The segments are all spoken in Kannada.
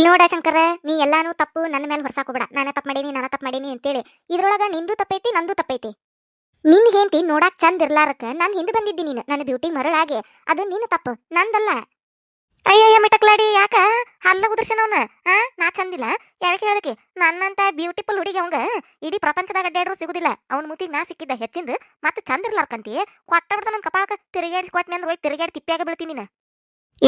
ಇಲ್ಲಿ ನೋಡ ಶಂಕರ, ನೀ ಎಲ್ಲಾನು ತಪ್ಪು ನನ್ನ ಮೇಲೆ ಹೊರಸಾಕೋಬೇಡ ನಾನು ತಪ್ಪು ಮಾಡೀನಿ, ನಾನು ತಪ್ಪು ಮಾಡೀನಿ ಅಂತೇಳಿ. ಇದ್ರೊಳಗ ನಿಂದು ತಪ್ಪೈತಿ, ನಂದು ತಪ್ಪೈತಿ. ನಿನ್ ಹೆಂಡತಿ ನೋಡಾಕ್ ಚಂದ ಇರ್ಲಾರಕ್ಕ, ನಾನು ಹಿಂದೆ ಬಂದಿದ್ದೀನಿ ನೀನು. ನನ್ನ ಬ್ಯೂಟಿ ಮರಳಾಗೆ ಅದು ನಿನ್ನ ತಪ್ಪು, ನಂದಲ್ಲ. ಅಯ್ಯಯ್ಯ, ಮಿಟಕ್ಲಾಡಿ, ಯಾಕ? ಹಲ್ಲ ಉದರ್ಶನವನ ಆ? ನಾ ಚಂದಿಲ್ಲ. ಯಾಕೆ ಹೇಳದಕ್ಕೆ? ನನ್ನಂತ ಬ್ಯೂಟಿಫುಲ್ ಹುಡುಗಿ ಅವಂಗ ಇಡೀ ಪ್ರಪಂಚದಾಗ ಅಡ್ಡಾಡ್ರು ಸಿಗುದಿಲ್ಲ. ಅವ್ನ ಮುತಿಗೆ ನಾ ಸಿಕ್ಕಿದ್ದ ಹೆಚ್ಚಿಂದ. ಮತ್ತೆ ಚಂದ ಇರ್ಲಾರ್ಕಂತಿ. ಕೊಟ್ಟ ಬಿಡ್ತ ನನ್ನ ಕಪಾಳಕ ತಿರುಗಾಡಿಸಿ ಕೊಟ್ಟನೆ ಅಂದ್ರೆ ಹೋಗಿ ತಿರುಗಾಡಿ ತಿಪ್ಪಿಯಾಗ ಬೀಳ್ತೀನಿ ನೀನು.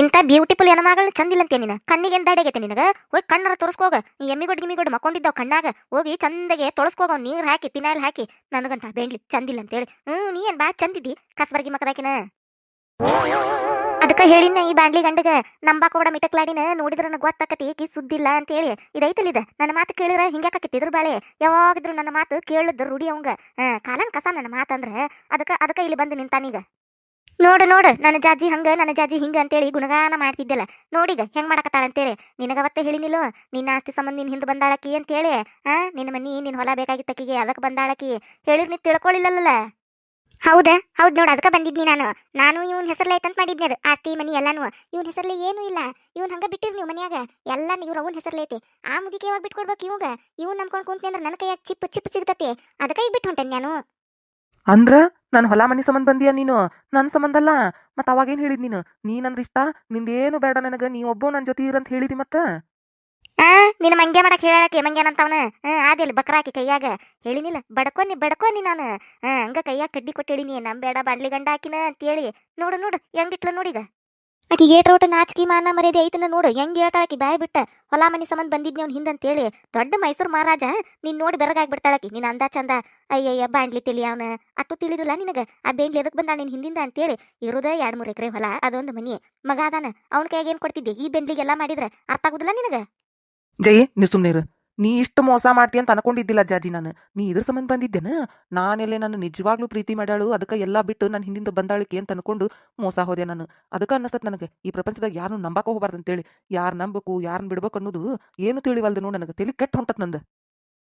ಇಂಥ ಬ್ಯೂಟಿಫುಲ್ ಹೆಣ್ಮಗಳು ಚಂದಿಲ್ಲ ಅಂತೆ ನೀನು. ಕಣ್ಣಿಗೆ ಎಂತ ಅಡಗೈತೆ ನಿನಗ? ಹೋಗಿ ಕಣ್ಣರ ತೋರಿಸ್ಕೋಗ. ನೀ ಎಮ್ಮಿಗೊಡ್ ಗಿಮ್ಮಿಗೊಡ್ ಮಕ್ಕೊಂಡಿದ್ದಾವ ಕಣ್ಣಾಗ. ಹೋಗಿ ಚಂದಗೆ ತೊಳಸ್ಕೋಗ ನೀರು ಹಾಕಿ, ಪಿನಾಯಿಲ್ ಹಾಕಿ. ನನಗಂತ ಬೇಡ್ಲಿ ಚಂದಿಲ್ಲ ಅಂತೇಳಿ ಹ್ಞೂ ನೀ ಏನು ಬಾ ಚಂದಿದ್ದಿ? ಕಸ್ಬರ್ಗಿ ಮಕದಾಕಿನ ಅದಕ್ಕ ಹೇಳಿನ ಈ ಬಾಂಡ್ಲಿ ಗಂಡಗ. ನಂಬಾಕೋಡ ಕೂಡ ಮಿಟಕ್ಲಾಡಿನ ನೋಡಿದ್ರ ನನಗೆ ಗೊತ್ತಾಕತಿ ಈಕಿ ಸುದ್ದಿಲ್ಲ ಅಂತ ಹೇಳಿ ಇದೈತಲ್ಲ ಇದು ನನ್ನ ಮಾತು ಕೇಳಿರ? ಹಿಂಗ್ಯಾಕತಿ ಇದ್ರ ಬಾಳೆ? ಯಾವಾಗಿದ್ರು ನನ್ನ ಮಾತು ಕೇಳಿದ್ರು ರೂಢಿ ಅವಂಗ. ಕಾಲನ್ ಕಸ ನನ್ನ ಮಾತಂದ್ರೆ ಅದಕ್ಕ ಅದಕ್ಕ ಇಲ್ಲಿ ಬಂದು ನಿಂತಾನೀಗ. ನೋಡು ನೋಡು, ನನ್ನ ಜಾಜಿ ಹಂಗ, ನನ್ನ ಜಾಜಿ ಹಿಂಗ ಅಂತೇಳಿ ಗುಣಗಾನ ಮಾಡ್ತಿದ್ದೆಲ್ಲ. ನೋಡಿಗ, ಹೆಂಗ್ ಮಾಡಕತ್ತಾಳ ನಿನಗ ಅವತ್ತೆ ಹೇಳಿನಿಲ್ಲೋ, ನಿನ್ನ ಆಸ್ತಿ ಸಂಬಂಧ ನಿನ್ ಹಿಂದೆ ಬಂದಾಳಕಿ ಅಂತೇಳಿ, ಆ, ನಿನ್ನ ಮನಿ ನಿನ್ ಹೊಲ ಬೇಕಾಗಿತ್ತಕ್ಕಿಗೆ ಅದಕ್ಕೆ ಬಂದಾಳಕಿ. ಹೇಳಿರ್ ನೀ ತಿಳ್ಕೊಳ್ಳಿಲ್ಲಲ್ಲ ಹೌದಾ, ಹೌದ್ ನೋಡು, ಅದಕ್ಕೆ ಬಂದಿದ್ನಿ ನಾನು. ನಾನು ಇವನ್ ಹೆಸರ್ಲೆ ಐತಂತ ಮಾಡಿದ್ನಿ ಅದು, ಆಸ್ತಿ, ಮನಿ ಎಲ್ಲಾನು. ಇವನ್ ಹೆಸರ್ಲೆ ಏನು ಇಲ್ಲ. ಇವನ್ ಹಂಗ ಬಿಟ್ಟಿರ್ ನೀವು ಮನ್ಯಾಗ. ಎಲ್ಲ ಇವ್ರ ಅವನ್ ಹೆಸರ್ಲೆ ಐತಿ. ಆ ಮುದಿಕೆ ಯಾವಾಗ ಬಿಟ್ಕೊಡ್ಬೇಕು ಇವಾಗ? ಇವ್ ನಮ್ಕೊಂಡ್ ಕುಂತ್ನಿ ಅಂದ್ರೆ ನನ್ನ ಕೈಯಾಗ ಚಿಪ್ ಚಿಪ್ ಸಿಗ್ತತಿ. ಅದಕ್ಕೆ ಈಗ ಬಿಟ್ಟು ಹೊಂಟೇನ್ ನಾನು. ಅಂದ್ರ ನನ್ ಹೊಲ ಮನಿ ಸಂಬಂಧ ಬಂದಿಯ ನೀನು? ನನ್ ಸಂಬಂಧ ಅಲ್ಲ. ಮತ್ ಅವಾಗೇನ್ ಹೇಳಿದ್ ನೀನು? ನೀನಂದ್ರ ಇಷ್ಟ? ನಿಂದೇನು ಬೇಡ ನನಗ? ನೀ ಒಬ್ಬ ನನ್ ಜೊತೆ ಇರಂತ ಹೇಳಿದಿ ಮತ್ತ? ಆ ನಿನ್ನ ಮಂಗೆ ಮಾಡಕ್ ಹೇಳಕ್ಕೆ ಮಂಗ್ಯಾನಂತವನ ಹಾ ಅದಿಲ್ಲ ಬಕ್ರಾಕಿ ಕೈಯಾಗ? ಹೇಳಿನಿಲ್ಲ. ಬಡ್ಕೊನಿ ಬಡ್ಕೊನಿ ನಾನು. ಹಾ ಹಂಗ ಕೈಯಾಗ ಕಡ್ಡಿ ಕೊಟ್ಟಿಡಿನಿ ಬೇಡ ಬಾಡ್ಲಿ ಗಂಡ ಹಾಕಿನ ಅಂತೇಳಿ. ನೋಡು ನೋಡು, ಹೆಂಗಿಟ್ಲ ನೋಡೀಗ ಆಕಿ ಏಟ್ ರೋಟ ನಾಚಿಕೆ ಮಾನ ಮರ್ಯಾದೆ ಐತನ ನೋಡು. ಹೆಂಗ್ ಹೇಳ್ತಾಳಕಿ ಬಾಯ್ ಬಿಟ್ಟ. ಹೊಲ ಮನಿ ಸಂಬಂಧ ಬಂದಿದ್ನಿ ಅವ್ನ ಹಿಂದಂತೇಳಿ ದೊಡ್ಡ ಮೈಸೂರು ಮಹಾರಾಜ, ನೀನ್ ನೋಡಿ ಬೆರಗಾಗ್ಬಿಡ್ತಾಳಕಿ ನೀನು ಅಂದ ಚಂದ. ಅಯ್ಯಯ್ಯ ಬಾಂಡ್ಲಿ ತಿಳಿ ಅವನ. ಅಟ್ಟು ತಿಳಿದಿಲ್ಲ ನಿನಗ? ಆ ಬೇಂಡ್ಲಿ ಎದಕ್ ಬಂದ ನಿನ್ ಹಿಂದಿಂದ ಅಂತೇಳಿ. ಇರುದ ಎರಡ್ ಮೂರ್ ಎಕರೆ ಹೊಲ, ಅದೊಂದು ಮನಿ. ಮಗ ಅದಾನ. ಅವ್ನ ಏನ್ ಕೊಡ್ತಿದ್ದೆ? ಈ ಬೆಂಡ್ಲಿಗೆಲ್ಲ ಮಾಡಿದ್ರ ಅರ್ಥ ಆಗುದಿಲ್ಲ ನಿನಗ? ಜೈ ನೀ ಸುಮ್ನಿರು ನೀ ಇಷ್ಟು ಮೋಸ ಮಾಡ್ತಿ ಅಂತ ಅನ್ಕೊಂಡಿದ್ದಿಲ್ಲ ಜಾಜಿ ನಾನು. ನೀ ಇದ್ರ ಸಂಬಂಧ ಬಂದಿದ್ದೇನ? ನಾನೆಲ್ಲೇ ನಾನು ನಿಜವಾಗ್ಲೂ ಪ್ರೀತಿ ಮಾಡ್ಯಾಳು. ಅದಕ್ಕೆ ಎಲ್ಲಾ ಬಿಟ್ಟು ನಾನು ಹಿಂದಿಂದ ಬಂದಾಳಿಕೆ ಅಂತ ಅನ್ಕೊಂಡು ಮೋಸ ಹೋದೆ ನಾನು. ಅದಕ್ಕೆ ಅನ್ನಿಸ್ತದೆ ನನಗೆ. ಈ ಪ್ರಪಂಚದಾಗ ಯಾರು ನಂಬಾಕ ಹೋಗಬಾರ್ದು ಅಂತೇಳಿ. ಯಾರು ನಂಬಕು ಯಾರನ್ನ ಬಿಡ್ಬೇಕು ಅನ್ನೋದು ಏನು ತಿಳಿವಲ್ದು ನೋಡು ನನಗೆ. ತಲೆ ಕೆಟ್ಟ ಹೊಂಟತ್ ನಂದು.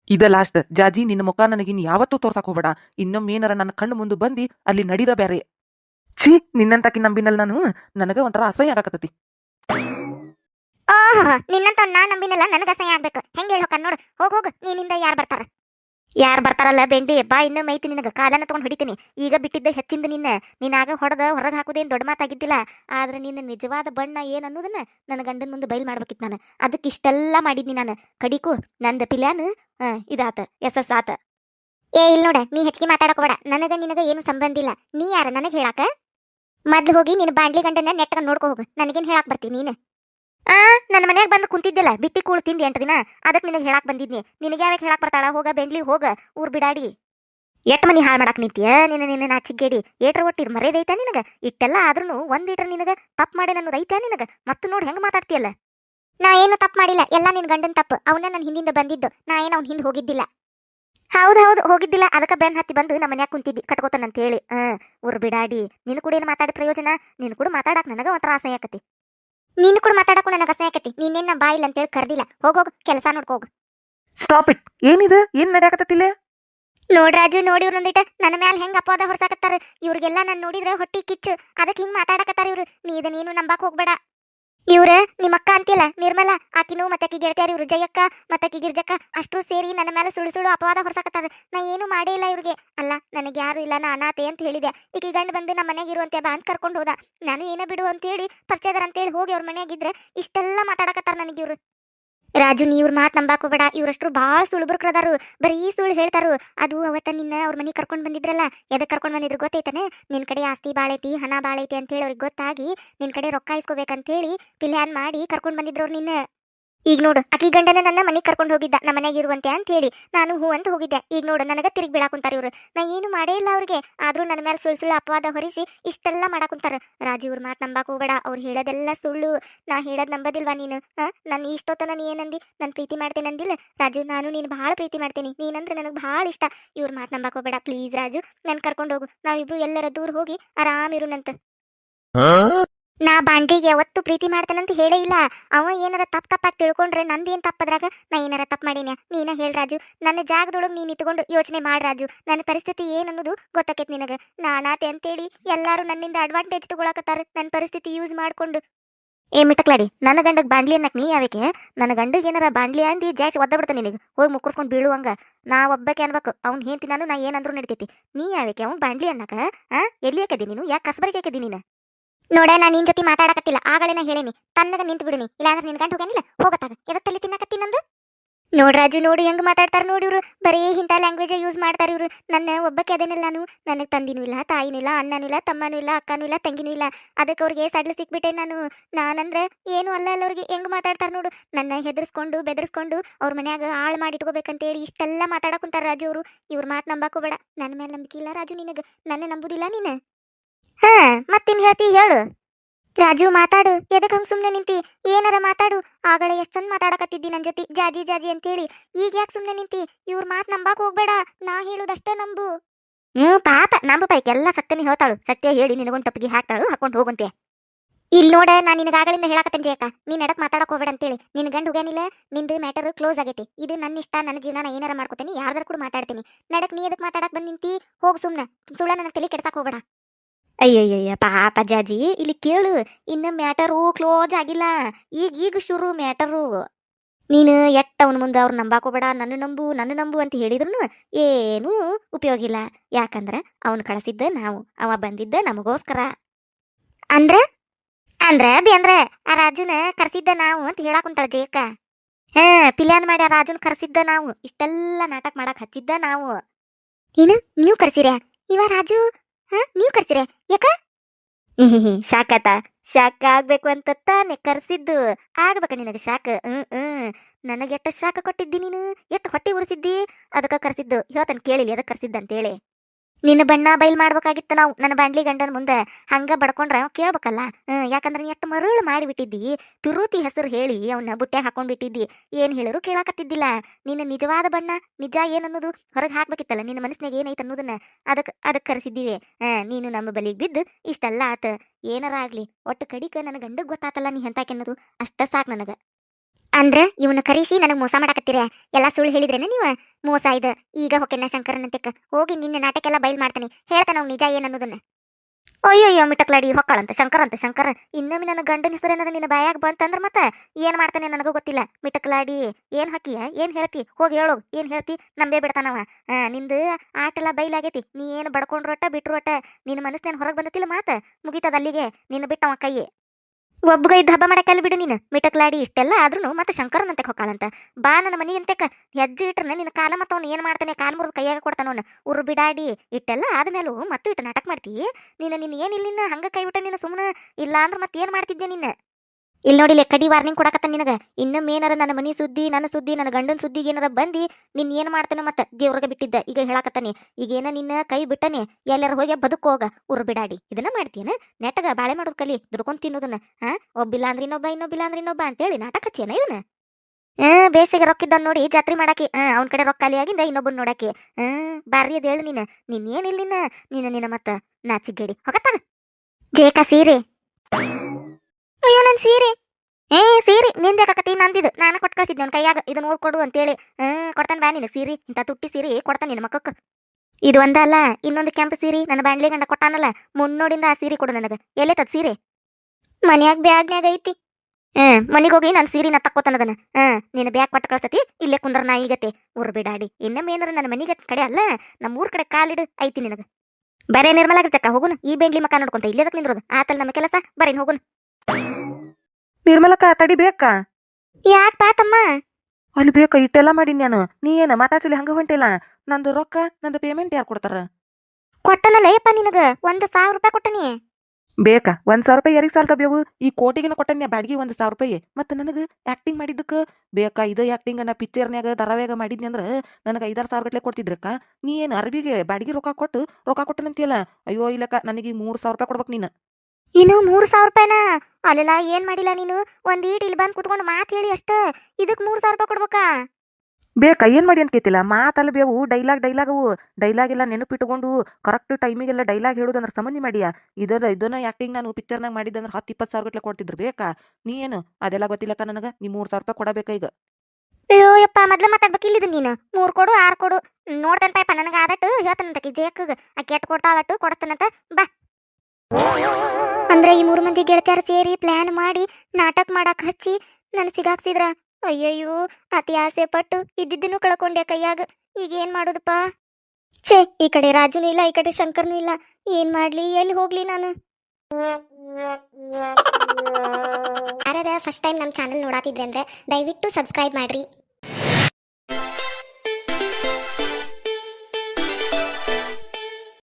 ಇದ ಲಾಸ್ಟ್ ಜಾಜಿ ನಿನ್ನ ಮುಖ ನನಗಿನ್ ಯಾವತ್ತೂ ತೋರ್ಸಕ್ ಹೋಗಬೇಡ. ಇನ್ನೊಮ್ಮೆ ಏನಾರ ನನ್ನ ಕಣ್ಣು ಮುಂದೆ ಬಂದಿ ಅಲ್ಲಿ ನಡೀದ ಬ್ಯಾರೆ. ಛೀ ನಿನ್ನಂತಕಿ ನಂಬಿನಲ್ ನಾನು. ನನಗ ಒಂಥರ ಅಸಹ್ಯ ಆಗಕತ್ತತಿ. ಆಹಾ, ನಿನ್ನಂತ ನಾ ನಂಬಿನಲ್ಲ, ನನಗ ಅಸಹ್ಯ ಆಗ್ಬೇಕು. ಹೆಂಗ ಹೇಳೋಕ ನೋಡು. ಹೋಗ್, ಹೋಗು. ನೀನಿಂದ ಯಾರು ಬರ್ತಾರ? ಯಾರು ಬರ್ತಾರಲ್ಲ ಬೆಂಡಿ, ಬಾ ಇನ್ನೂ ಮೈತಿ ನಿನಗ. ಕಾಲನ್ನ ತಗೊಂಡ್ ಹೊಡಿತೀನಿ. ಈಗ ಬಿಟ್ಟಿದ್ದ ಹೆಚ್ಚಿಂದ ನಿನ್ನ. ನೀನಾಗ ಹೊಡೆದ ಹೊರಗೆ ಹಾಕೋದೇನು ದೊಡ್ಡ ಮಾತಾಗಿದ್ದಿಲ್ಲ. ಆದ್ರೆ ನಿನ್ನ ನಿಜವಾದ ಬಣ್ಣ ಏನು ಅನ್ನೋದನ್ನ ನನ್ನ ಗಂಡನ ಮುಂದೆ ಬಯಲು ಮಾಡ್ಬೇಕಿತ್ತು ನಾನು. ಅದಕ್ಕೆ ಇಷ್ಟೆಲ್ಲ ಮಾಡಿದ್ನಿ ನಾನು. ಕಡಿಕು ನಂದ ಪಿಲ್ಯಾನ್ ಇದಾತ, ಎಸ್ ಎಸ್ ಆತ. ಏ ಇಲ್ಲ ನೋಡ, ನೀ ಹೆಚ್ಚಿಗೆ ಮಾತಾಡಕೋಬೇಡ ನನಗ ನಿನಗ ಏನು ಸಂಬಂಧ ಇಲ್ಲ. ನೀ ಯಾರ? ನನಗೆ ಹೇಳಾಕ? ಮೊದ್ಲು ಹೋಗಿ ನಿನ್ನ ಬಾಂಡ್ಲಿ ಗಂಡನ ನೆಟ್ಟಗ ನೋಡ್ಕೋ ಹೋಗು. ನನಗೇನು ಹೇಳಾಕ್ ಬರ್ತೀನಿ ನೀನು? ಆ ನನ್ನ ಮನ್ಯಾಗ ಬಂದು ಕುಂತಿದ್ದಿಲ್ಲ. ಬಿಟ್ಟಿ ಕೂಳು ತಿಂದು ಎಂಟು ದಿನ. ಅದಕ್ಕೆ ನಿನಗೆ ಹೇಳಕ್ ಬಂದಿದ್ನಿ. ನಿನಗೆ ಯಾವಾಗ ಹೇಳಕ್ ಬರ್ತಾಳ? ಹೋಗ ಬೆಂಡ್ಲಿ ಹೋಗ. ಊರ್ ಬಿಡಾಡಿ. ಎಟ್ ಮನಿ ಹಾಳು ಮಾಡಕ್ ನಿಂತಿಯ? ನಿನ್ನ ನಿನ್ನ ನಾಚಿಗೇಡಿ ಏಟ್ರ ಒಟ್ಟಿರ್ ಮರ್ಯಾದೈತ ನಿನಗ? ಇಟ್ಟೆಲ್ಲ ಆದ್ರೂ ಒಂದ್ ಲೀಟರ್ ನಿನಗ ತಪ್ಪು ಮಾಡಿ ನನ್ನದು ಐತೆ ನಿನಗ? ಮತ್ತು ನೋಡಿ ಹೆಂಗ್ ಮಾತಾಡ್ತೀಯಲ್ಲ? ನಾ ಏನು ತಪ್ಪು ಮಾಡಿಲ್ಲ. ಎಲ್ಲ ನಿನ್ ಗಂಡನ್ ತಪ್ಪು. ಅವನ ನನ್ನ ಹಿಂದಿಂದ ಬಂದಿದ್ದು. ನಾ ಏನು ಅವ್ನ ಹಿಂದೆ ಹೋಗಿದ್ದಿಲ್ಲ. ಹೌದು ಹೌದು ಹೋಗಿದ್ದಿಲ್ಲ. ಅದಕ್ಕೆ ಬೆನ್ ಹತ್ತಿ ಬಂದು ನಮ್ಮ ಮನ್ಯಾಗ ಕುಂತಿದ್ದಿ. ಕಟ್ಕೋತಾನಂತ ಹೇಳಿ ಹ್ಞೂ ಊರ್ ಬಿಡಾಡಿ. ನಿನ್ ಕೂಡ ಏನು ಮಾತಾಡಿ ಪ್ರಯೋಜನ? ನಿನ್ನ ಕೂಡ ಮಾತಾಡಕ್ಕೆ ನನಗೆ ಒಂಥರ ಆಸೆ ಆಕತಿ ನೀನು ಕೂಡ ಮಾತಾಡಕ್ಕೂ ನನಗೆ ಅಸಹ್ಯ ಆಕತಿ. ನೀನೇನ್ ಬಾಯಿಲ್ಲ ಅಂತೇಳಿ ಕರ್ದಿಲ್ಲ. ಹೋಗೋಗ ಕೆಲಸ ನೋಡ್ಕೋಗು ಸ್ಟಾಪ್ ಇಟ್ ಏನಿದು? ಏನ್ ನಡೆಯಕತ್ತಿಲ್ಲ ನೋಡ್ರಾಜು ನೋಡಿ ಒಂದಿಟ. ನನ್ನ ಮ್ಯಾಲ ಹೆಂಗ್ ಅಪವಾದ ಹೊರಸಾಕತ್ತಾರ. ಇವ್ರಿಗೆಲ್ಲ ನಾನು ನೋಡಿದ್ರೆ ಹೊಟ್ಟಿ ಕಿಚ್ಚು. ಅದಕ್ಕೆ ಹಿಂಗ್ ಮಾತಾಡಕತ್ತಾರ ಇವ್ರು. ನೀ ಇದನ್ನೇನು ನಂಬಾಕ್ ಹೋಗ್ಬೇಡ. ಇವ್ರ ನಿಮ್ಮ ಅಕ್ಕ ಅಂತಿಲ್ಲ, ನಿರ್ಮಲಾ, ಆಕಿನೂ ಮತ್ತೆ ಆಕಿ ಇವ್ರು, ಜಯಕ್ಕ ಮತ್ತೆ ಗಿರ್ಜಕ್ಕ, ಅಷ್ಟು ಸೇರಿ ನನ್ನ ಮೇಲೆ ಸುಳ್ಳು ಸುಳ್ಳು ಅಪವಾದ ಹೊರಸಕತ್ತಾರ ನಾ ಏನು ಮಾಡೇ ಇಲ್ಲ ಇವ್ರಿಗೆ. ಅಲ್ಲ, ನನಗೆ ಯಾರು ಇಲ್ಲ, ನಾ ಅನಾಥೆ ಅಂತ ಹೇಳಿದೆ. ಈಕಿ ಗಂಡು ಬಂದು ನಮ್ಮ ಮನೆಗೆ ಇರುವಂತೆ ಬಾ ಅಂತ ಕರ್ಕೊಂಡು ಹೋದ. ನಾನು ಏನ ಬಿಡು ಅಂತ ಹೇಳಿ ಪರಿಚಯದಾರ ಅಂತ ಹೇಳಿ ಹೋಗಿ ಅವ್ರ ಮನೆಯಾಗಿದ್ರೆ ಇಷ್ಟೆಲ್ಲ ಮಾತಾಡಕತ್ತಾರ ನನಗೆ ಇವ್ರು. ರಾಜು, ನೀ ಇವ್ರ ಮಾತು ನಂಬಾಕು ಬೇಡ ಇವ್ರಷ್ಟು ಭಾಳ ಸುಳ್ಬುರ್ಕ್ರದಾರು ಬರೀ ಸುಳ್ಳು ಹೇಳ್ತಾರು. ಅದು ಅವತ್ತ ನಿನ್ನ ಅವ್ರ ಮನೆಗೆ ಕರ್ಕೊಂಡು ಬಂದಿದ್ರಲ್ಲ ಎದಕ್ಕೆ ಕರ್ಕೊಂಡು ಬಂದಿದ್ರು ಗೊತ್ತೈತಾನೆ? ನಿನ್ನ ಕಡೆ ಆಸ್ತಿ ಬಾಳೈತಿ ಹಣ ಬಾಳೈತಿ ಅಂತ ಹೇಳಿ ಅವ್ರಿಗೆ ಗೊತ್ತಾಗಿ ನಿನ್ನ ಕಡೆ ರೊಕ್ಕ ಇಸ್ಕೋಬೇಕಂತ ಹೇಳಿ ಪ್ಲ್ಯಾನ್ ಮಾಡಿ ಕರ್ಕೊಂಡು ಬಂದಿದ್ರು ಅವ್ರು ನಿನ್ನ. ಈಗ ನೋಡು ಅಕಿ ಗಂಡನ ನನ್ನ ಮನೆಗೆ ಕರ್ಕೊಂಡು ಹೋಗಿದ್ದ, ನಮ್ಮ ಮನೆಗೆ ಇರುವಂತೆ ಅಂತ ಹೇಳಿ. ನಾನು ಹೂ ಅಂತ ಹೋಗಿದ್ದೆ. ಈಗ ನೋಡು, ನನಗೆ ತಿರುಗಿ ಬೀಳಾಕುಂತಾರೆ ಇವರು. ನಾ ಏನು ಮಾಡೇ ಇಲ್ಲ ಅವ್ರಿಗೆ. ಆದ್ರೂ ನನ್ನ ಮೇಲೆ ಸುಳ್ಳು ಸುಳ್ಳು ಅಪವಾದ ಹೊರಿಸಿ ಇಷ್ಟೆಲ್ಲ ಮಾಡಾಕುಂತಾರ. ರಾಜು ಇವ್ರ ಮಾತು ನಂಬಾಕ್ ಹೋಗಬೇಡ. ಅವ್ರು ಹೇಳೋದೆಲ್ಲ ಸುಳ್ಳು. ನಾ ಹೇಳೋದು ನಂಬದಿಲ್ವಾ ನೀನು? ಹಾ ನಾನು ನೀ ಏನಂದಿ? ನಾನು ಪ್ರೀತಿ ಮಾಡ್ತೇನೆ ಅಂದಿಲ್ಲ. ರಾಜು, ನಾನು ನೀನು ಭಾಳ ಪ್ರೀತಿ ಮಾಡ್ತೀನಿ. ನೀನಂದ್ರೆ ನನಗೆ ಭಾಳ ಇಷ್ಟ. ಇವ್ರ ಮಾತು ನಂಬಾಕ್ ಹೋಗಬೇಡ. ಪ್ಲೀಸ್ ರಾಜು, ನಾನು ಕರ್ಕೊಂಡು ಹೋಗು. ನಾವಿಬ್ರು ಎಲ್ಲರ ದೂರ ಹೋಗಿ ಆರಾಮಿರುನಂತ ನಾ ಬಾಂಡಿಗೆ ಯಾವತ್ತು ಪ್ರೀತಿ ಮಾಡ್ತಾನಂತ ಹೇಳೇ ಇಲ್ಲ. ಅವ ಏನಾರ ತಪ್ಪ ತಪ್ಪಾಗಿ ತಿಳ್ಕೊಂಡ್ರೆ ನಂದೇನ್ ತಪ್ಪದ್ರಾಗ? ನಾ ಏನಾರ ತಪ್ಪು ಮಾಡೀನಿ ನೀನ ಹೇಳ ರಾಜು, ನನ್ನ ಜಾಗದೊಳಗೆ ನೀನು ಇಟ್ಕೊಂಡು ಯೋಚನೆ ಮಾಡ್ ರಾಜು. ನನ್ನ ಪರಿಸ್ಥಿತಿ ಏನನ್ನೋದು ಗೊತ್ತಾಕೈತಿ ನಿನಗೆ. ನಾನಾತೆ ಅಂತೇಳಿ ಎಲ್ಲಾರು ನನ್ನಿಂದ ಅಡ್ವಾಂಟೇಜ್ ತಗೊಳಕತ್ತಾರ. ನನ್ನ ಪರಿಸ್ಥಿತಿ ಯೂಸ್ ಮಾಡ್ಕೊಂಡು. ಏ, ಮಿಟಕ್ಲಾಡಿ, ನನ್ನ ಗಂಡಗ್ ಬಾಂಡ್ಲಿ ಅನ್ನಕ್ ನೀ ಯಾವಕ್ಕೆ? ನನ್ನ ಗಂಡಗೆ ಏನಾರ ಬಾಂಡ್ಲಿ ಅಂದಿ ಜಾಸ್ತಿ ಒದ್ದ ನಿನಗೆ. ಹೋಗಿ ಮುಕ್ಕರ್ಸ್ಕೊಂಡು ಬೀಳುವಂಗ ನಾ ಒಬ್ಬಕ್ಕೆ ಅನ್ಬೇಕು. ಅವ್ನು ಹೇಂತಿ ನಾನು ನಾ ಏನಂದ್ರೂ ನಡಿತೈತಿ. ನೀ ಯಾವಕ್ಕೆ? ಅವ್ನು ಬಾಂಡ್ಲಿ ಅನ್ನಕ, ಆ? ಎಲ್ಲಿ ಹಾಕದಿ ನೀನು? ಯಾಕೆ ಕಸಬರಿಗೆ ಯಾಕದಿ ನೀನು? ನೋಡ, ನಾ ನಿನ್ ಜೊತೆ ಮಾತಾಡಕತ್ತಿಲ್ಲ. ಆಗಳೇನ ಹೇಳೇನಿ. ತನ್ನಗ ನಿಂತು ಬಿಡಿನಿ. ಇಲ್ಲಾಂದ್ರೆ ನಿನ್ ಗಂಟು ಹೋಗನಿಲ್ಲ? ಹೋಗತ್ತಾಗ. ಎದಕ್ ತಲೆ ತಿನ್ನಕತ್ತಿ ನಂದು? ನೋಡ್ರಾಜು ನೋಡಿ ಹೆಂಗ್ ಮಾತಾಡ್ತಾರ ನೋಡಿ ಇವ್ರು. ಬರೀ ಇಂಥ ಲ್ಯಾಂಗ್ವೇಜ್ ಯೂಸ್ ಮಾಡ್ತಾರ ಇವ್ರು. ನನ್ನ ಒಬ್ಬಕ್ಕೆ ಅದೇನಿಲ್ಲ ನಾನು. ನನಗೆ ತಂದಿನೂ ಇಲ್ಲ, ತಾಯಿನೂ ಇಲ್ಲ, ಅಣ್ಣನೂ ಇಲ್ಲ, ತಮ್ಮನೂ ಇಲ್ಲ, ಅಕ್ಕನೂ ಇಲ್ಲ, ತಂಗಿನೂ ಇಲ್ಲ. ಅದಕ್ಕೆ ಅವ್ರಿಗೆ ಸಡ್ಲು ಸಿಕ್ಬಿಟ್ಟೆ ನಾನು. ನಾನಂದ್ರೆ ಏನು ಅಲ್ಲ ಅಲ್ಲ ಅವ್ರಿಗೆ. ಹೆಂಗ್ ಮಾತಾಡ್ತಾರ ನೋಡು. ನನ್ನ ಹೆದರ್ಸ್ಕೊಂಡು, ಬೆದರ್ಸ್ಕೊಂಡು ಅವ್ರ ಮನ್ಯಾಗ ಹಾಳು ಮಾಡಿ ಇಟ್ಕೋಬೇಕಂತೇಳಿ ಇಷ್ಟೆಲ್ಲ ಮಾತಾಡಕ್ ರಾಜು ಅವರು. ಇವ್ರ ಮಾತು ಬೇಡ ನನ್ನ ಮೇಲೆ ನಂಬಿಕೆ ಇಲ್ಲ ರಾಜು ನಿನಗೆ. ನನ್ನ ನಂಬುದಿಲ್ಲ ನೀನು. ಹಾ, ಮತ್ತಿನ್ ಹೇಳ್ತಿ ಹೇಳು. ರಾಜು ಮಾತಾಡು, ಎದಕ್ ಹಂಗ್ ಸುಮ್ನೆ ನಿಂತಿ? ಏನಾರ ಮಾತಾಡು. ಆಗಳೆ ಎಷ್ಟ್ ಚಂದ ಮಾತಾಡಕತ್ತಿದ್ದಿ ನನ್ ಜೊತೆ. ಜಾಜಿ ಜಾಜಿ ಅಂತೇಳಿ. ಈಗ ಯಾಕೆ ಸುಮ್ನೆ ನಿಂತಿ? ಇವ್ರ ಮಾತ್ ನಂಬಾಕ್ ಹೋಗ್ಬೇಡ. ನಾ ಹೇಳುದಷ್ಟೇ ನಂಬು. ಹ್ಮ್ ಪಾಪ. ನಂಬು ಪೈಕ್ ಎಲ್ಲ ಸತ್ಯನಿ ಹೇಳ್ತಾಳು. ಸತ್ಯ ಹೇಳಿ ನಿನಗೊಂದು ತಪ್ಪಿಗೆ ಹಾಕ್ತಾಳು. ಹಾಕೊಂಡು ಹೋಗಂತೆ. ಇಲ್ಲಿ ನೋಡ ನಾ ನಿನಗ ಆಗಳಿಂದ ಹೇಳಕತ್ತೇನೆ ಜಯಕ ನೀನ್ ನಡಕ್ ಮಾತಾಡಕ್ ಹೋಗ್ಬೇಡ ಅಂತೇಳಿ. ನಿನ್ ಗಂಡ ಹೋಗ್ಯಾನಿಲ್ಲ ನಿಂದು ಮ್ಯಾಟರ್ ಕ್ಲೋಸ್ ಆಗೈತಿ. ಇದು ನನ್ನ ಇಷ್ಟ ನನ್ನ ಜೀವನ ಏನಾರ ಮಾಡ್ಕೊತೀನಿ. ಯಾರ್ದಾರ ಕೂಡ ಮಾತಾಡ್ತೀನಿ. ನಡಕ್ ನೀ ಎದಕ್ ಮಾತಾಡಕ್ ಬಂದ್ ನಿಂತಿ? ಹೋಗ್ ಸುಮ್ನ. ಸುಳ್ಳ ನನ್ನ ತಲೆ ಕೆಡ್ಸಕ್ ಹೋಗ್ಬೇಡ. ಅಯ್ಯಯ್ಯಯ್ಯ ಪಾಪ ಜಾಜಿ ಇಲ್ಲಿ ಕೇಳು ಇನ್ನ ಮ್ಯಾಟರು ಕ್ಲೋಸ್ ಆಗಿಲ್ಲ. ಈಗ ಈಗ ಶುರು ಮ್ಯಾಟರು. ನೀನು ಎಟ್ಟ ಅವನ ಮುಂದೆ ಅವ್ರು ನಂಬಾಕೋಬೇಡ ನನ್ನ ನಂಬು ನನ್ನ ನಂಬು ಅಂತ ಹೇಳಿದ್ರು ಏನೂ ಉಪಯೋಗ ಇಲ್ಲ ಯಾಕಂದ್ರ ಅವನು ಕಳಿಸಿದ್ದ ನಾವು ಅವ ಬಂದಿದ್ದ ನಮಗೋಸ್ಕರ. ಅಂದ್ರ? ಅಂದ್ರ ಬಿ ಅಂದ್ರ ಆ ರಾಜನ ಕರೆಸಿದ್ದ ನಾವು ಅಂತ ಹೇಳಾಕುಂತಾಳ ಜೇಕ ಹಾ ಪಿಲ್ಯಾನ್ ಮಾಡಿ ಆ ರಾಜುನ ಕರೆಸಿದ್ದ ನಾವು ಇಷ್ಟೆಲ್ಲ ನಾಟಕ ಮಾಡಕ್ ಹಚ್ಚಿದ್ದ ನಾವು. ಏನು ನೀವು ಕರೆಸಿರ ಇವ ರಾಜು ಹಾ? ನೀವು ಕರ್ಸಿರೆ? ಯಾಕ? ಶಾಖಾತ ಶಾಖ ಆಗ್ಬೇಕು ಅಂತ ತಾನೆ ಕರ್ಸಿದ್ದು. ಆಗ್ಬೇಕ ನಿನಗೆ ಶಾಖ ಹ್ಮ್ ನನಗೆ ಎಷ್ಟು ಶಾಖ ಕೊಟ್ಟಿದ್ದಿ ನೀನು? ಎಷ್ಟು ಹೊಟ್ಟೆ ಉರಿಸಿದ್ದಿ? ಅದಕ್ಕೆ ಕರ್ಸಿದ್ದು. ಹೇಳ್ತಾನೆ ಕೇಳಿಲಿ ಅದಕ್ಕೆ ಕರ್ಸಿದ್ದ ಅಂತೇಳಿ. ನಿನ್ನ ಬಣ್ಣ ಬೈಲ್ ಮಾಡ್ಬೇಕಾಗಿತ್ತು ನಾವು, ನನ್ನ ಬಾಂಡ್ಲಿ ಗಂಡನ ಮುಂದೆ. ಹಂಗ ಬಡ್ಕೊಂಡ್ರ ಕೇಳ್ಬೇಕಲ್ಲ. ಹ್ಮ್, ಯಾಕಂದ್ರೆ ಎಷ್ಟು ಮರಳು ಮಾಡಿಬಿಟ್ಟಿದ್ದಿ. ತಿರುತಿ ಹೆಸರು ಹೇಳಿ ಅವನ್ನ ಬುಟ್ಟೆ ಹಾಕೊಂಡ್ಬಿಟ್ಟಿದ್ದಿ. ಏನ್ ಹೇಳರು ಕೇಳಾಕತ್ತಿದ್ದಿಲ್ಲ. ನಿನ್ನ ನಿಜವಾದ ಬಣ್ಣ, ನಿಜ ಏನನ್ನೋದು ಹೊರಗೆ ಹಾಕ್ಬೇಕಿತ್ತಲ್ಲ, ನಿನ್ನ ಮನಸ್ಸಿನಾಗ ಏನೈತೆ ಅನ್ನೋದನ್ನ ಅದಕ್ಕೆ ಅದಕ್ಕೆ ಕರೆಸಿದ್ದೀವಿ. ನೀನು ನಮ್ಮ ಬಲಿಗೆ ಬಿದ್ದು ಇಷ್ಟೆಲ್ಲ ಆತ. ಏನಾರ ಆಗ್ಲಿ, ಒಟ್ಟು ಕಡಿಕ ನನ್ನ ಗಂಡಗೆ ಗೊತ್ತಾತಲ್ಲ ನೀ ಎಂತಾಕೆನ್ನೋದು ಅಷ್ಟ ಸಾಕು ನನಗ. ಅಂದ್ರೆ ಇವನ್ನ ಕರೆಸಿ ನನಗೆ ಮೋಸ ಮಾಡಕತ್ತೀರ. ಎಲ್ಲ ಸುಳ್ಳು ಹೇಳಿದ್ರೇನೆ ನೀವು? ಮೋಸ ಇದು. ಈಗ ಹೊಕ್ಕೆನ ಶಂಕರನಂತೆಕ್ಕ ಹೋಗಿ ನಿನ್ನ ನಾಟಕ ಎಲ್ಲ ಬಯಲ್ ಮಾಡ್ತಾನೆ. ಹೇಳ್ತಾನ ಅವ್ನು ನಿಜ ಏನನ್ನೋದನ್ನ ಅಯ್ಯಯ್ಯೋ, ಮಿಟಕ್ಲಾಡಿ, ಹೊಕ್ಕಳಂತ, ಶಂಕರ್ ಅಂತ, ಶಂಕರ್. ಇನ್ನೊಮ್ಮೆ ನನ್ನ ಗಂಡನ ಹೆಸರು ಏನಾರ ನಿನ್ನ ಬಾಯಾಗ ಬಂತಂದ್ರ ಮತ್ತೆ ಏನ್ ಮಾಡ್ತಾನೆ ನನಗೂ ಗೊತ್ತಿಲ್ಲ. ಮಿಟಕ್ಲಾಡಿ, ಏನ್ ಹಾಕಿಯ ಏನ್ ಹೇಳ್ತಿ? ಹೋಗಿ ಹೇಳು, ಏನ್ ಹೇಳ್ತಿ? ನಂಬೇ ಬಿಡ್ತಾನವ. ನಿಂದು ಆಟೆಲ್ಲ ಬೈಲಾಗೈತಿ ನೀ ಏನು ಬಡ್ಕೊಂಡ್ರೊಟ್ಟ ಬಿಟ್ರೊಟ್ಟ ನಿನ್ನ ಮನಸ್ಸಿನ ಹೊರಗೆ ಬಂದತಿಲ್ಲ ಮಾತ? ಮುಗಿತದ ಅಲ್ಲಿಗೆ? ನಿನ್ನ ಬಿಟ್ಟವ ಕೈಯೇ? ಒಬ್ಬಗ ಇದ್ದ ಹಬ್ಬ ಮಾಡಕ್ಕಲ್ಲ ಬಿಡು ನೀನು. ಮಿಟಕ್ಲಾಡಿ ಇಷ್ಟೆಲ್ಲ ಆದ್ರೂ ಮತ್ತೆ ಶಂಕರನಂತೆ ಹೊಕ್ಕಾಳಂತ. ಬಾ ನನ್ನ ಮನಿ ಅಂತೆಕ. ಹೆಜ್ಜೆ ಇಟ್ರನ ನಿನ್ನ ಕಾಲ ಮತ್ತೆ ಅವ್ನು ಏನು ಮಾಡ್ತಾನೆ, ಕಾಲ್ ಮುರಿದು ಕೈಯಾಗ ಕೊಡ್ತಾನವನು ಉರು ಬಿಡಾಡಿ, ಇಟ್ಟೆಲ್ಲ ಆದ್ಮೇಲೂ ಮತ್ತು ಇಟ್ಟು ನಾಟಕ ಮಾಡ್ತಿ? ನೀನು ನಿನ್ನ ಏನಿಲ್ಲ ನಿನ್ನ, ಹಂಗ ಕೈ ಬಿಟ್ಟ ನೀನು ಸುಮ್ಮನೆ ಇಲ್ಲ ಅಂದ್ರೆ ಮತ್ತೆ ಏನು ಮಾಡ್ತಿದ್ದೆ ನಿನ್ನ? ಇಲ್ಲಿ ನೋಡಿಲ್ಲ ಕಡಿ ವಾರ್ನಿಂಗ್ ಕೊಡಕತ್ತ ನಿನಗ. ಇನ್ನೊಮ್ಮೆ ಏನಾರ ನನ್ನ ಮನಿ ಸುದ್ದಿ, ನನ್ನ ಸುದ್ದಿ, ನನ್ನ ಗಂಡನ ಸುದ್ದಿಗೆ ಏನಾರ ಬಂದು, ನಿನ್ ಏನು ಮಾಡ್ತಾನೆ ಮತ್ತೆ ದೇವ್ರಿಗೆ ಬಿಟ್ಟಿದ್ದ. ಈಗ ಹೇಳಾಕತ್ತಾನೆ ಈಗ ಏನ ನಿನ್ನ ಕೈ ಬಿಟ್ಟನೆ ಎಲ್ಲಾರ ಹೋಗಿ ಬದುಕೋಗ ಉರ್ ಬಿಡಾಡಿ ಇದನ್ನ ಮಾಡ್ತೀಯನ? ನೆಟ್ಟಗ ಬಾಳೆ ಮಾಡೋದ್ ಕಲಿ, ದುಡ್ಕೊಂಡ್ ತಿನ್ನೋದನ್ನ, ಹಾ? ಒಬ್ಬಿಲ್ಲ ಅಂದ್ರೆ ಇನ್ನೊಬ್ಬ, ಇನ್ನೊಬ್ಬಿಲ್ಲ ಅಂದ್ರೆ ಇನ್ನೊಬ್ಬ ಅಂತೇಳಿ ನಾಟಕ ಹಚ್ಚೇನ ಇದನ್ನ ಹಾ, ಬೇಸಿಗೆ ರೊಕ್ಕಿದ್ದ ನೋಡಿ, ಜಾತ್ರೆ ಮಾಡಾಕಿ. ಹಾ, ಅವ್ನ ಕಡೆ ರೊಕ್ಕ ಆಗಿಂದ ಇನ್ನೊಬ್ಬನ್ ನೋಡಾಕಿ. ಹಾ ಬಾರಿ ಅದ ಹೇಳು ನೀನ. ನಿನ್ ನಿನ್ನ ನಿನ್ನ ನೀನ ನಿನ್ನ ಮತ್ತ ನಾಚಿಗೇಡಿ ಹೊಗತ್ತಾಗ ಜೇಕ ಸೀರೆ. ಅಯ್ಯೋ, ನನ್ ಸೀರೆ. ಏ, ಸೀರೆ ಕಾಕತಿ ನಂದಿದು. ನಾನು ಕೊಟ್ಟು ಕೈಯಾಗ. ಇದನ್ನ ಓದ್ಕೊಡು ಅಂತೇಳಿ. ಹ್ಮ್, ಕೊಡ್ತಾನೆ ಬಾ ನೀನು ಸೀರೆ. ಇಂತ ತುಟ್ಟಿ ಸೀರೆ ಕೊಡ್ತಾನೆ ನಿನ್ನ ಮಕ್ಕಕ್ಕ? ಇದು ಒಂದಲ್ಲ, ಇನ್ನೊಂದು ಕೆಂಪು ಸೀರೆ. ನನ್ನ ಬ್ಯಾಂಡ್ಲಿ ಗಂಡ ಕೊಟ್ಟಾನಲ್ಲ. ಮುನ್ನೋಡಿಂದ ಆ ಸೀರೆ ಕೊಡು ನನಗೆ. ತದ್ ಸೀರೆ? ಮನ್ಯಾಗ ಬ್ಯಾಗ್ನ್ಯಾಗ ಐತಿ. ಹ್ಮ್, ಮನೆಗೆ ಹೋಗಿ ನಾನು ಸೀರೆನ ತಕ್ಕೋತಾನದನ ಹ್ಮ್ ನಿನ್ನ ಬ್ಯಾಗ್ ಕೊಟ್ಟು ಕಳ್ಸತಿ. ಇಲ್ಲೇ ಕುಂದ್ರ ನಾ ಈಗತ್ತೆ. ಊರ್ ಬಿಡಾಡಿ. ಇನ್ನೊಮ್ಮೆ ಏನಾರ ನನ್ನ ಮನೆಗೆ ಕಡೆ ಅಲ್ಲ ನಮ್ಮ ಊರ್ ಕಡೆ ಕಾಲಿಡು ಐತಿ ನಿನಗ. ಬರೇ ನಿರ್ಮಲಾಗ ಚಕ್ಕ, ಹೋಗುನು. ಈ ಬೆಂಡ್ಲಿ ಮಕ್ಕ ನೋಡ್ಕೊಂತ ಇಲ್ಲೇದಕ್ ನಿಂದ್ರೋದು? ಆತಲ್ ನಮ್ಮ ಕೆಲಸ, ಬರೇನ್ ಹೋಗುನು. ನಿರ್ಮಲಕ್ಕ ತಡಿಬೇಕಾ ಯಾಕ ಪಾತಮ್ಮ ಅಲ್ಲಿ ಬೇಕಾ? ಇಟ್ಟೆಲ್ಲ ಮಾಡಿ ನಾನು. ನೀ ಏನ ಮಾತಾಡ್ಸಲಿ ಹಂಗ ಹೊಂಟಿಲ್ಲ? ನಂದು ರೊಕ್ಕ ನಂದು ಪೇಮೆಂಟ್ ಯಾರು ಕೊಡ್ತಾರ? ಕೊಟ್ಟನಲ್ಲ ಯಪ್ಪ ನಿನಗ? ಒಂದು ಸಾವಿರ ರೂಪಾಯಿ ಕೊಟ್ಟನಿ. ಬೇಕಾ? ಒಂದ್ ಸಾವಿರ ರೂಪಾಯಿ ಯಾರಿಗೆ ಸಾಲ ತಬ್ಯವು ಈ ಕೋಟಿಗಿನ ಕೊಟ್ಟನ್ಯ ಬಾಡಿಗೆ ಒಂದ್ ಸಾವಿರ ರೂಪಾಯಿ? ಮತ್ತೆ ನನಗೆ ಆಕ್ಟಿಂಗ್ ಮಾಡಿದ್ದಕ್ಕೆ? ಬೇಕಾ? ಇದು ಆಕ್ಟಿಂಗ್ ನಾ ಪಿಕ್ಚರ್ನ್ಯಾಗ ದರವೇಗ ಮಾಡಿದ್ನಿ ಅಂದ್ರೆ ನನಗೆ ಐದಾರು ಸಾವಿರ ಗಟ್ಲೆ ಕೊಡ್ತಿದ್ರಕ್ಕ? ನೀ ಏನು ಅರ್ಬಿಗೆ ಬಾಡಿಗೆ ರೊಕ್ಕ ಕೊಟ್ಟು ರೊಕ್ಕ ಕೊಟ್ಟನಂತಿಯಲ್ಲ? ಅಯ್ಯೋ ಇಲ್ಲಕ್ಕ ನನಗೆ ಮೂರು ಸಾವಿರ ರೂಪಾಯಿ ಕೊಡ್ಬೇಕು ನೀನು. ಇನ್ನು ಮೂರು ಸಾವಿರ ರೂಪಾಯಿನ? ಅಲ್ಲೆಲ್ಲ ಏನ್ ಮಾಡಿಲ್ಲ ನೀನು? ಒಂದ್ ಈಟ್ ಇಲ್ಲಿ ಬಂದು ಕುತ್ಕೊಂಡು ಮಾತು ಹೇಳಿ ಅಷ್ಟ. ಇದಕ್ ಮೂರು ಸಾವಿರ ರೂಪಾಯಿ ಕೊಡ್ಬೇಕಾ? ಬೇಕಾ? ಏನ್ ಮಾಡಿ ಅಂತ ಕೇತಿಲ್ಲ ಮಾತಲ್ಲ ಬೇವು ಡೈಲಾಗ್ ಡೈಲಾಗ್ ಅವು. ಡೈಲಾಗ್ ಎಲ್ಲ ನೆನಪಿಟ್ಕೊಂಡು ಕರೆಕ್ಟ್ ಟೈಮಿಗೆಲ್ಲ ಡೈಲಾಗ್ ಹೇಳೋದಂದ್ರೆ ಸಂಬಂಧಿ ಮಾಡಿಯಾ? ಇದರ ಇದನ್ನ ಆಕ್ಟಿಂಗ್ ನಾನು ಪಿಕ್ಚರ್ನಾಗ ಮಾಡಿದಂದ್ರೆ ಹತ್ತು ಇಪ್ಪತ್ತು ಸಾವಿರ ಗಟ್ಲೆ ಕೊಡ್ತಿದ್ರು ಬೇಕಾ? ನೀ ಏನು? ಅದೆಲ್ಲ ಗೊತ್ತಿಲ್ಲಕ್ಕ ನನಗೆ? ನೀ ಮೂರು ಸಾವಿರ ರೂಪಾಯಿ ಕೊಡಬೇಕಾ ಈಗ? ಅಯ್ಯೋ ಯಪ್ಪ ಮೊದ್ಲು ಮಾತಾಡ್ಬೇಕು ಇಲ್ಲಿದು ನೀನು. ಮೂರು ಕೊಡು ಆರು ಕೊಡು. ನೋಡ್ತೇನೆ ಪಾಯಪ್ಪ ನನಗೆ ಆದಟ್ಟು ಹೇಳ್ತಾನಂತ ಜೇಕ್ ಆ ಕೆಟ್ಟ ಕೊಡ್ತಾಳಟ್ಟು ಕೊಡ್ತಾನಂತ ಬಾ. ಅಂದ್ರೆ ಈ ಮೂರು ಮಂದಿ ಗೆಳತಿಯರು ಸೇರಿ ಪ್ಲಾನ್ ಮಾಡಿ ನಾಟಕ ಮಾಡಕ್ ಹಚ್ಚಿ ನನ್ ಸಿಗಾಕ್ಸಿದ್ರ. ಅಯ್ಯಯ್ಯೋ, ಅತಿ ಆಸೆ ಪಟ್ಟು ಇದ್ದಿದ್ದನ್ನು ಕಳ್ಕೊಂಡೆ ಕೈಯಾಗ. ಈಗ ಏನ್ ಮಾಡೋದಪ್ಪ? ಛೇ, ಈ ಕಡೆ ರಾಜುನು ಇಲ್ಲ, ಈ ಕಡೆ ಶಂಕರ್ನು ಇಲ್ಲ. ಏನ್ ಮಾಡ್ಲಿ, ಎಲ್ಲಿ ಹೋಗ್ಲಿ ನಾನು? ಅರದ ಫಸ್ಟ್ ಟೈಮ್ ನಮ್ಮ ಚಾನಲ್ ನೋಡಾತಿದ್ರೆ ಅಂದ್ರೆ ದಯವಿಟ್ಟು ಸಬ್ಸ್ಕ್ರೈಬ್ ಮಾಡ್ರಿ.